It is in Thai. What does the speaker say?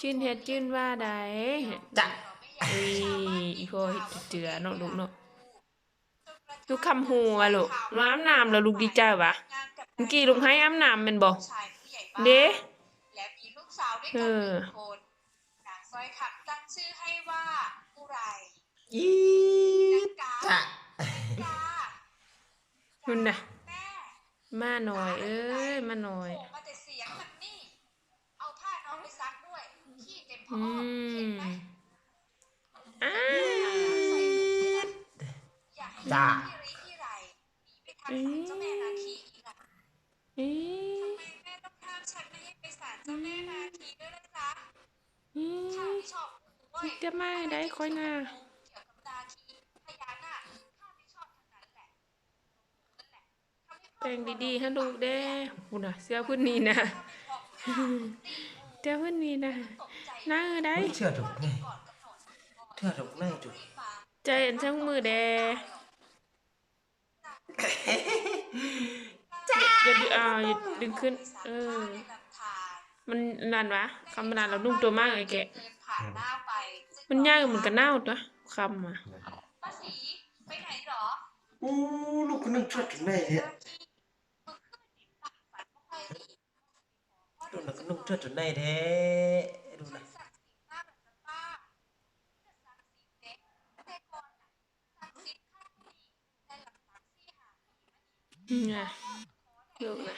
จื้นเฮ็ดจื้นว่าใดจ้ะเอ้ยอีพ่อเฮ็ดเจือเนาะลูกเนาะลูกคำหัวลูกลูกอาบน้ำแล้วลูกดีใจวะเมื่อกี้ลูกให้อาบน้ำแม่นบ่ชายผู้ใหญ่บ้านเด้และมีลูกสาวด้วยเอกันหอนึ่งคนนางสร้อยคำตั้งชื่อให้ว่าอุไรอีนางกาจ้ะกาคุณน่ะแม่มาหน่อย เอ้ยมาหน่อย ออืเห็นมไหมอ้าอย่าจ้างศาลเจ้าแม่นาคีอีกล่ะเอ๊ะทำไมแม่ต้องห้ามฉันไม่ให้ไปศาจ้าแม่นาคีด้วยล่ะจ๊ะอืข้ามไม่ชอบเว้ยจะมาได้ค่อยนะเกี่ยวกับนาคีพญานาจ้าไม่ชอบทั้งนั้นแหละนั่นแหละทำให้ครอบครัวแต่งดีๆให้ลูกเด้คุณนะเสื้อพื้นนี้นะข้าไม่บอกข้าตีกูเสื้อพื้นนี้นะ น่าเออได้ไม่เชื่อถูกไงก่อนกำหนดเชื่อถูกไงถูกรีบมาใจอันช่างมือแดอย่าดึงอ่าอย่าดึงขึ้น เออในลำธารมันนานวะคำมันนานเรานุ่มตัวมากไอ้แกะเดินผ่านหน้าไปจึงมันยากเหมือนกันเน่าตัวคำอะป้าศรีไปไหนเหรออู้ลูกคนนึงเชื่อถูกไงเนี่ยดูนะก็นุ่งเชื่อถูกไงแท้ดูนะ อืม ไงลูกนะ